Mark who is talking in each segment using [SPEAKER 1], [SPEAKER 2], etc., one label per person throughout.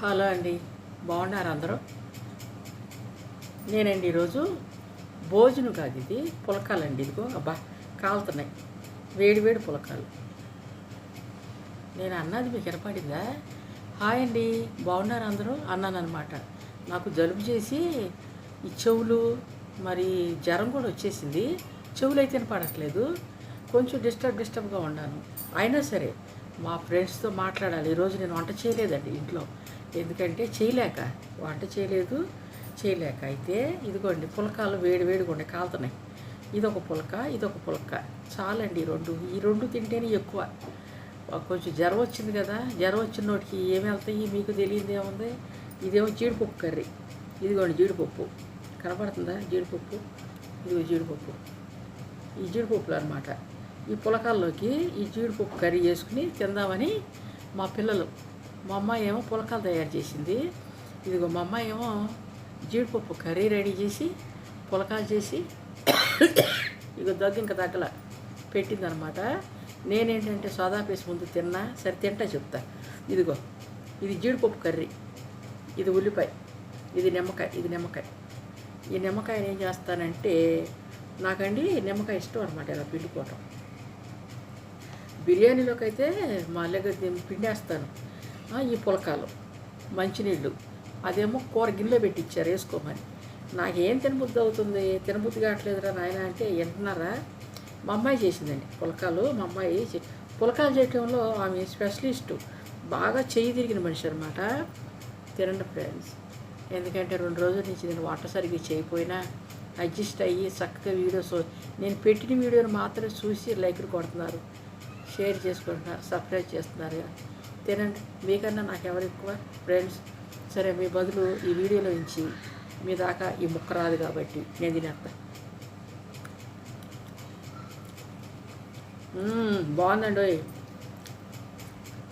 [SPEAKER 1] Hello అండి. బాగున్నారు అందరూ? నేనండి ఈరోజు భోజనం కాదు ఇది పులకాలండి. ఇదిగో అబ్బా కాలుతున్నాయి. వేడి వేడి పులకాలు. నేను అన్నది మీకు వినపడిందా? హాయ్ అండి. బాగున్నారు అందరూ? అన్నాను అనమాట నాకు జలుబు చేసి ఈ చెవులు మరి జ్వరం కూడా వచ్చేసింది. చెవులు అయితే పడట్లేదు కొంచెం డిస్టర్బ్ డిస్టర్బ్గా ఉన్నాను. అయినా సరే మా ఫ్రెండ్స్తో మాట్లాడాలి. ఈరోజు నేను వంట చేయలేదండి ఇంట్లో. ఎందుకంటే చేయలేక. వంట చేయలేదు చేయలేక. అయితే ఇదిగోండి పులకాలు వేడి వేడిగా ఉండే కాలుతున్నాయి. ఇదొక పులక ఇదొక పులక. చాలండి ఈ రెండు. ఈ రెండు తింటేనే ఎక్కువ. కొంచెం జ్వరం వచ్చింది కదా జ్వరం వచ్చిన నోటికి ఏమి వెళ్తాయి? మీకు తెలియదు ఏముంది? ఇదేమో జీడిపప్పు కర్రీ. ఇదిగోండి జీడిపప్పు. కనపడుతుందా? జీడిపప్పు. ఇదిగో జీడిపప్పు. ఈ జీడిపప్పులు అనమాట ఈ పులకాల్లోకి ఈ జీడిపప్పు కర్రీ చేసుకుని తిందామని మా పిల్లలు. మా అమ్మాయి ఏమో పులకాలు తయారు చేసింది. ఇదిగో మా అమ్మాయి ఏమో జీడిపప్పు కర్రీ రెడీ చేసి పులకాలు చేసి ఇక దగ్గు ఇంకా తగ్గల పెట్టిందనమాట. నేనేంటంటే సోదాపేసి ముందు తిన్నా సరే తింటా చెప్తా. ఇదిగో ఇది జీడిపప్పు కర్రీ. ఇది ఉల్లిపాయ ఇది నిమ్మకాయ ఇది నిమ్మకాయ. ఈ నిమ్మకాయని ఏం చేస్తానంటే నాకండి నిమ్మకాయ ఇష్టం అనమాట ఇలా పిండుకోవటం. బిర్యానీలోకి అయితే మా దగ్గర పిండేస్తాను. ఈ పులకాలు మంచినీళ్ళు అదేమో కూర గిన్నెలో పెట్టించారు వేసుకోమని. నాకేం తినబుద్ధి అవుతుంది? తినబుద్ధి కావట్లేదురా నాయన అంటే వింటున్నారా? మా అమ్మాయి చేసిందండి పులకాలు మా అమ్మాయి పులకాలు చేయటంలో ఆమె స్పెషలిస్టు. బాగా చేయి తిరిగిన మనిషి అనమాట తినండి ఫ్రెండ్స్. ఎందుకంటే రెండు రోజుల నుంచి నేను వంట సరిగ్గా చేయకపోయినా అడ్జస్ట్ అయ్యి చక్కగా వీడియోస్ నేను పెట్టిన వీడియోని మాత్రమే చూసి లైక్లు కొడుతున్నారు. షేర్ చేసుకుంటున్నారు సబ్స్క్రైబ్ చేస్తున్నారు తినండి. మీకన్నా నాకు ఎవరు ఎక్కువ? ఫ్రెండ్స్ సరే మీ బదులు ఈ వీడియోలో నుంచి మీ దాకా ఈ ముక్క రాదు కాబట్టి నేను తినేస్తా. బాగుందండి ఓయ్.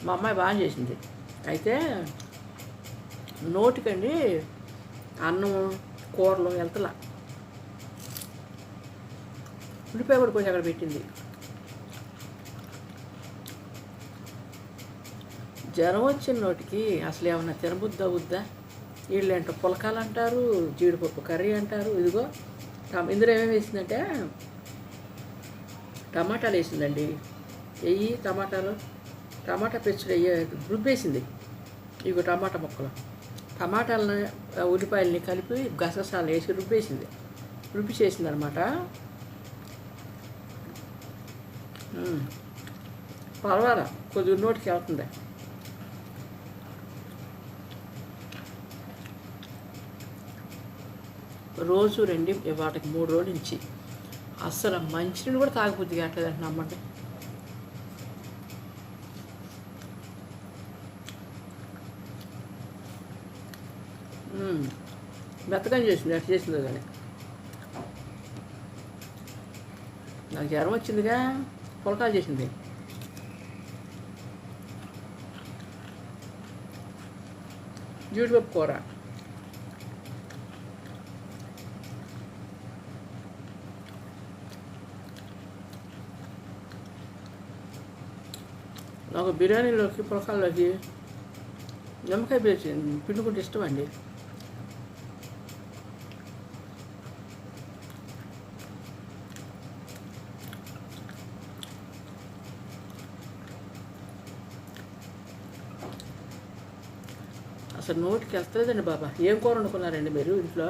[SPEAKER 1] మా అమ్మాయి బాగా చేసింది. అయితే నోటికండి అన్నం కూరలు వెళ్తలా. ఉల్లిపాయ కూడా కొంచెం అక్కడ పెట్టింది. జ్వరం వచ్చిన నోటికి అసలు ఏమన్నా తినబుద్ది అవుద్దా? వీళ్ళు పులకాలు అంటారు జీడిపప్పు కర్రీ అంటారు ఇదిగో టమ- ఇందులో ఏమేమి వేసిందంటే టమాటాలు వేసిందండి. వెయ్యి టమాటాలు టమాటా పెచ్చుడు వెయ్యి రుబ్బేసింది ఇవి టమాటా ముక్కలు. టమాటాలని ఉల్లిపాయలని కలిపి గసగసాలు వేసి రుబ్బేసింది రుబ్బి చేసింది అనమాట పర్వాలా కొద్దిగా నోటికి వెళ్తుంది. రోజు రెండు వాటికి మూడు రోజుల నుంచి అస్సలు మంచినీళ్ళు కూడా తాగబుద్ధి అంటే. నమ్మండి మ్మ్. మెత్తగా చేసింది ఎట్లా చేసిందో కానీ. నాకు జ్వరం వచ్చిందిగా పులకాలు చేసింది. జీడిపప్పు కూర. నాకు బిర్యానీలోకి పులకాల్లోకి నిమ్మకాయ పేసి పిండుకుంటే ఇష్టం అండి అసలు నోటికి వస్తలేదండి బాబా. ఏం కూర వండుకున్నారండి మీరు ఇంట్లో?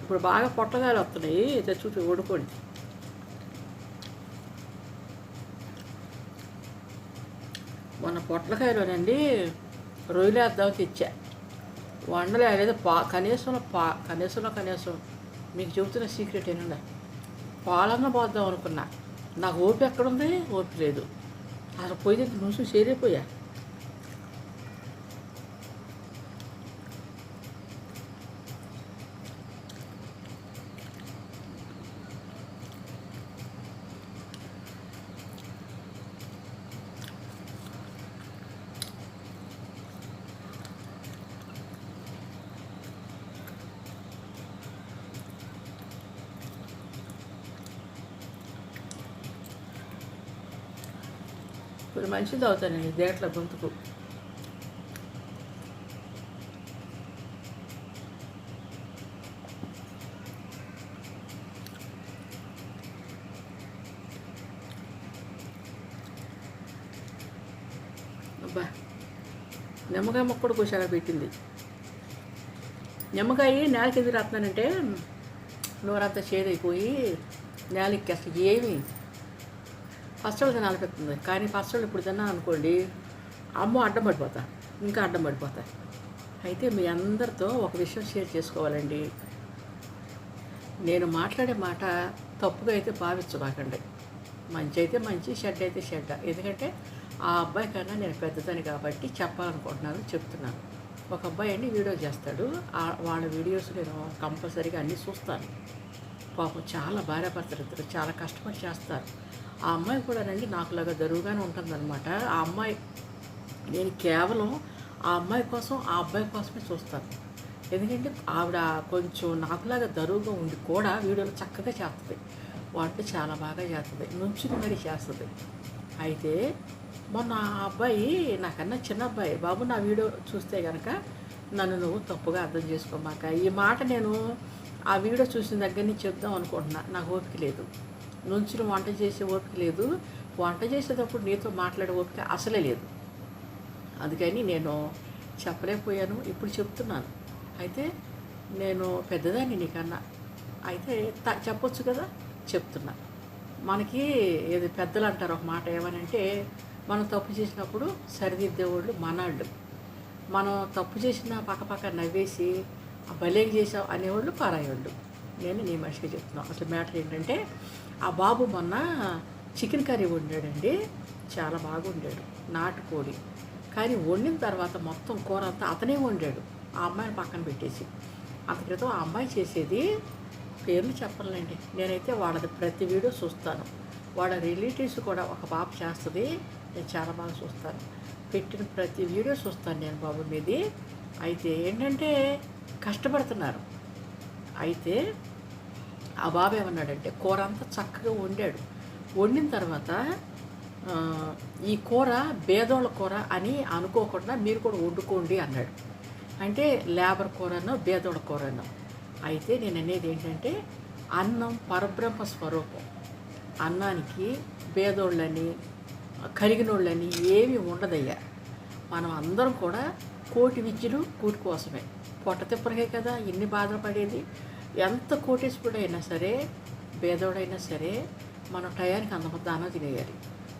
[SPEAKER 1] ఇప్పుడు బాగా పొట్టగాయలు వస్తున్నాయి తెచ్చి వండుకోండి. మొన్న పొట్లకాయలోనండి రొయ్యలేద్దామని తెచ్చా. వండలే లేదా పా కనీసం పా కనీసంలో కనీసం మీకు చెబుతున్న సీక్రెట్ ఏంటండి పాలన్న పోద్దాం అనుకున్నా. నాకు ఓపిక ఎక్కడుంది? ఓపిక లేదు. అసలు పోయి నిమిషం చేరిపోయా. ఇప్పుడు మంచిది అవుతానండి దేట్ల గొంతుకు అబ్బా నిమ్మకాయ మొక్కడు కూడా పెట్టింది. నిమ్మకాయ నేలకి ఎదురు రాస్తున్నానంటే నోరంతా చేదైపోయి నేలకి అసలు ఏమి పచ్చళ్ళు తినాలనిపిస్తుంది కానీ పచ్చళ్ళు ఇప్పుడు తిన్నా అనుకోండి అమ్మో అడ్డం పడిపోతా ఇంకా అడ్డం పడిపోతా. అయితే మీ అందరితో ఒక విషయం షేర్ చేసుకోవాలండి. నేను మాట్లాడే మాట తప్పుగా అయితే భావించబాకండి మంచి అయితే మంచి షెడ్ అయితే షెడ్ ఎందుకంటే ఆ అబ్బాయి కన్నా నేను పెద్దదని కాబట్టి చెప్పాలనుకుంటున్నాను చెప్తున్నాను. ఒక అబ్బాయి అండి వీడియో చేస్తాడు వాళ్ళ వీడియోస్ నేను కంపల్సరీగా అన్నీ చూస్తాను. పాపం చాలా భార్యాభర్తలు ఇద్దరు చాలా కష్టపడి చేస్తారు. ఆ అమ్మాయి కూడా రండి నాకులాగా దరువుగానే ఉంటుందన్నమాట. ఆ అమ్మాయి నేను కేవలం ఆ అమ్మాయి కోసం ఆ అబ్బాయి కోసమే చూస్తాను. ఎందుకంటే ఆవిడ కొంచెం నాకులాగా దరువుగా ఉండి కూడా వీడియోలు చక్కగా చేస్తుంది. వంట చాలా బాగా చేస్తుంది. నుంచుని మరి చేస్తుంది. అయితే మొన్న ఆ అబ్బాయి నాకన్నా చిన్న అబ్బాయి. బాబు నా వీడియో చూస్తే కనుక నన్ను నువ్వు తప్పుగా అర్థం చేసుకోమాక. ఈ మాట నేను ఆ వీడియో చూసిన దగ్గర నుంచి చెప్దాం అనుకుంటున్నా. నాకు ఓపిక లేదు. నుంచుని వంట చేసే ఓపిక లేదు. వంట చేసేటప్పుడు నీతో మాట్లాడే ఓపిక అసలే లేదు. అందుకని నేను చెప్పలేకపోయాను. ఇప్పుడు చెప్తున్నాను. అయితే నేను పెద్దదాన్ని నీకన్నా. అయితే త చెప్పొచ్చు కదా? చెప్తున్నా. మనకి ఏది పెద్దలు అంటారు ఒక మాట ఏమనంటే మనం తప్పు చేసినప్పుడు సరిదిద్దేవాళ్ళు మనాళ్ళు. మనం తప్పు చేసిన పక్కపక్క నవ్వేసి భలేం చేసావు అనేవాళ్ళు పారాయోళ్ళు. నేను నీ మనిషిగా చెప్తున్నాను అసలు మ్యాటర్ ఏంటంటే ఆ బాబు మొన్న చికెన్ కర్రీ వండాడండి. చాలా బాగా వండాడు నాటుకోడి. కానీ వండిన తర్వాత మొత్తం కూర అంతా అతనే వండాడు. ఆ అమ్మాయిని పక్కన పెట్టేసి. అంత క్రితం ఆ అమ్మాయి చేసేది పేర్లు చెప్పలేండి. నేనైతే వాళ్ళది ప్రతి వీడియో చూస్తాను. వాళ్ళ రిలేటివ్స్ కూడా ఒక పాప చేస్తుంది. నేను చాలా బాగా చూస్తాను. పెట్టిన ప్రతి వీడియో చూస్తాను నేను బాబు మీది. అయితే ఏంటంటే కష్టపడుతున్నారు. అయితే ఆ బాబు ఏమన్నాడంటే కూర అంతా చక్కగా వండాడు. వండిన తర్వాత ఈ కూర బేదోళ్ళ కూర అని అనుకోకుండా మీరు కూడా వండుకోండి అన్నాడు. అంటే లేబర్ కూరనో బేదోళ్ళ కూరనో. అయితే నేను అనేది ఏంటంటే అన్నం పరబ్రహ్మ స్వరూపం. అన్నానికి బేదోళ్ళని కరిగినోళ్ళని ఏమీ ఉండదయ్యా. మనం అందరం కూడా కోటి విద్యలు కూటి కోసమే. పొట్ట తిప్పలకే కదా ఎన్ని బాధలు పడేది. ఎంత కోటీశ్వరుడైనా సరే పేదోడైనా సరే మనం టయానికి అన్నం అన్నం తినేయాలి.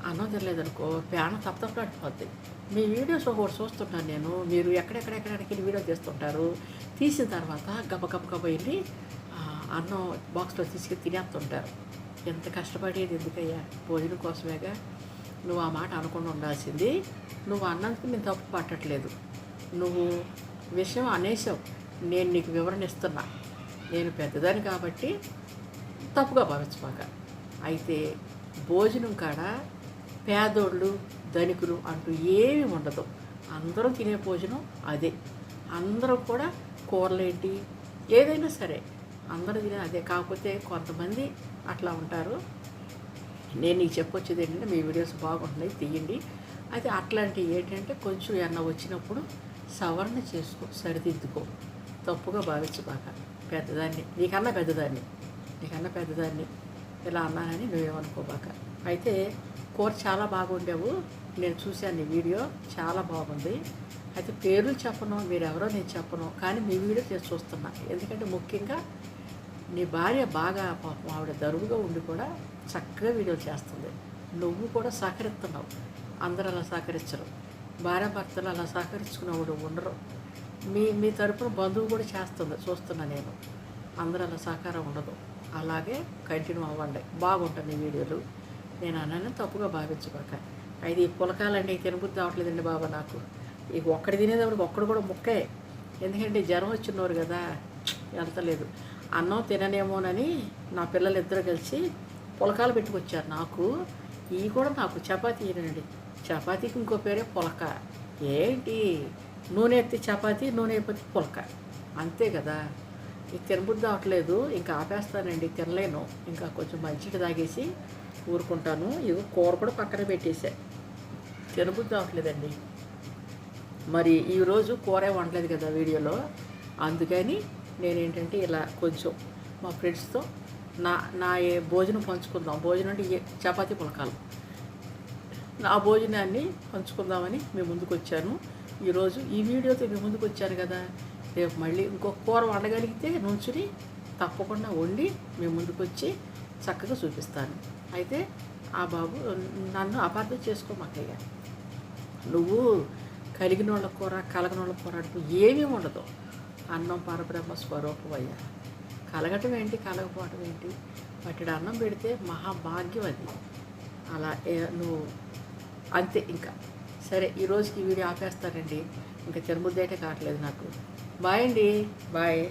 [SPEAKER 1] అన్నం తినలేదనుకో పేన తప్పతప్పలాడిపోద్ది మీ వీడియోస్ ఒకటి చూస్తుంటాను నేను. మీరు ఎక్కడెక్కడెక్కడికి వీడియో తీస్తుంటారు. తీసిన తర్వాత గబ గబ గబ వెళ్ళి అన్నం బాక్స్లో తీసుకెళ్ళి తినేస్తుంటారు. ఎంత కష్టపడేది ఎందుకయ్యా? భోజనం కోసమేగా? నువ్వు ఆ మాట అనుకుండా ఉండాల్సింది. నువ్వు అన్నందుకు నేను తప్పు పట్టట్లేదు. నువ్వు విషయం అనేసావు. నేను నీకు వివరణ ఇస్తున్నా. నేను పెద్దదాన్ని కాబట్టి తప్పుగా భావించమాక అయితే భోజనం కాడ పేదోళ్ళు ధనికులు అంటూ ఏమీ ఉండదు. అందరూ తినే భోజనం అదే. అందరూ కూడా కూరలేంటి? ఏదైనా సరే అందరూ తినే అదే. కాకపోతే కొంతమంది అట్లా ఉంటారు. నేను నీకు చెప్పొచ్చేది ఏంటంటే మీ వీడియోస్ బాగుంటున్నాయి తీయండి. అయితే అట్లాంటివి ఏంటంటే కొంచెం ఏమన్నా వచ్చినప్పుడు సవరణ చేసుకో సరిదిద్దుకో. తప్పుగా భావించబాక. పెద్దదాన్ని నీకన్నా పెద్దదాన్ని నీకన్నా పెద్దదాన్ని ఇలా అన్నానని నువ్వేమనుకోబాక అయితే కూర చాలా బాగుండేవు నేను చూశాను నీ వీడియో చాలా బాగుంది అయితే పేర్లు చెప్పను మీరెవరో నేను చెప్పను కానీ మీ వీడియో నేను చూస్తున్నా ఎందుకంటే ముఖ్యంగా నీ భార్య బాగా పాపం ఆవిడ దరువుగా ఉండి కూడా చక్కగా వీడియోలు చేస్తుంది. నువ్వు కూడా సహకరిస్తున్నావు. అందరూ అలా సహకరించరు. భార్య భర్తలు అలా సహకరించుకున్నవాడు ఉండరు. మీ మీ తరపున బంధువు కూడా చేస్తుంది చూస్తున్నా నేను. అందరూ అలా సహకారం ఉండదు. అలాగే కంటిన్యూ అవ్వండి. బాగుంటుంది ఈ వీడియోలు. నేను అన్నాను తప్పుగా భావించుకోక అయితే ఈ పులకాలండి తినబుద్ధి అవట్లేదండి బాబా నాకు. ఈ ఒక్కడి తినేటప్పుడు ఒక్కడు కూడా ముక్కే. ఎందుకంటే జ్వరం వచ్చినవారు కదా వెళ్తలేదు. అన్నం తిననేమోనని నా పిల్లలు ఇద్దరు కలిసి పులకాలు పెట్టుకొచ్చారు నాకు. ఇవి కూడా నాకు చపాతీ తినండి. చపాతీకి ఇంకో పేరే పులక. ఏంటి? నూనె ఎత్తి చపాతి నూనె అయిపోతే పులక. అంతే కదా. ఇది తినబుద్ధి అవట్లేదు. ఇంకా ఆపేస్తానండి తినలేను. ఇంకా కొంచెం మంచిది తాగేసి ఊరుకుంటాను. ఇది కూర కూడా పక్కన పెట్టేసా. తినబుద్ధి అవ్వట్లేదండి మరి ఈరోజు కూరే వండలేదు కదా వీడియోలో. అందుకని నేనేంటంటే ఇలా కొంచెం మా ఫ్రెండ్స్తో నా నా ఏ భోజనం పంచుకుందాం. భోజనం అంటే చపాతి చపాతీ పులకాలు. నా భోజనాన్ని పంచుకుందామని మేము ముందుకు వచ్చాను. ఈరోజు ఈ వీడియోతో మేము ముందుకు వచ్చాను కదా. రేపు మళ్ళీ ఇంకొక కూర వండగలిగితే నుంచుని తప్పకుండా వండి మేము ముందుకు వచ్చి చక్కగా చూపిస్తాను. అయితే ఆ బాబు నన్ను అపార్థం చేసుకోమాకయ్యా నువ్వు కలిగిన వాళ్ళ కూర కలగని వాళ్ళ కూర అంటూ ఏమీ ఉండదు. అన్నం పరబ్రహ్మ స్వరూపం అయ్యా. కలగటం ఏంటి కలగపోవటం ఏంటి? పట్టెడు అన్నం పెడితే మహాభాగ్యం అది. అలా నువ్వు అంతే ఇంకా. సరే ఈ రోజుకి వీడియో ఆపేస్తానండి. ఇంకా తిరుముద్దేటే కావట్లేదు నాకు. బాయ్ అండి. బాయ్.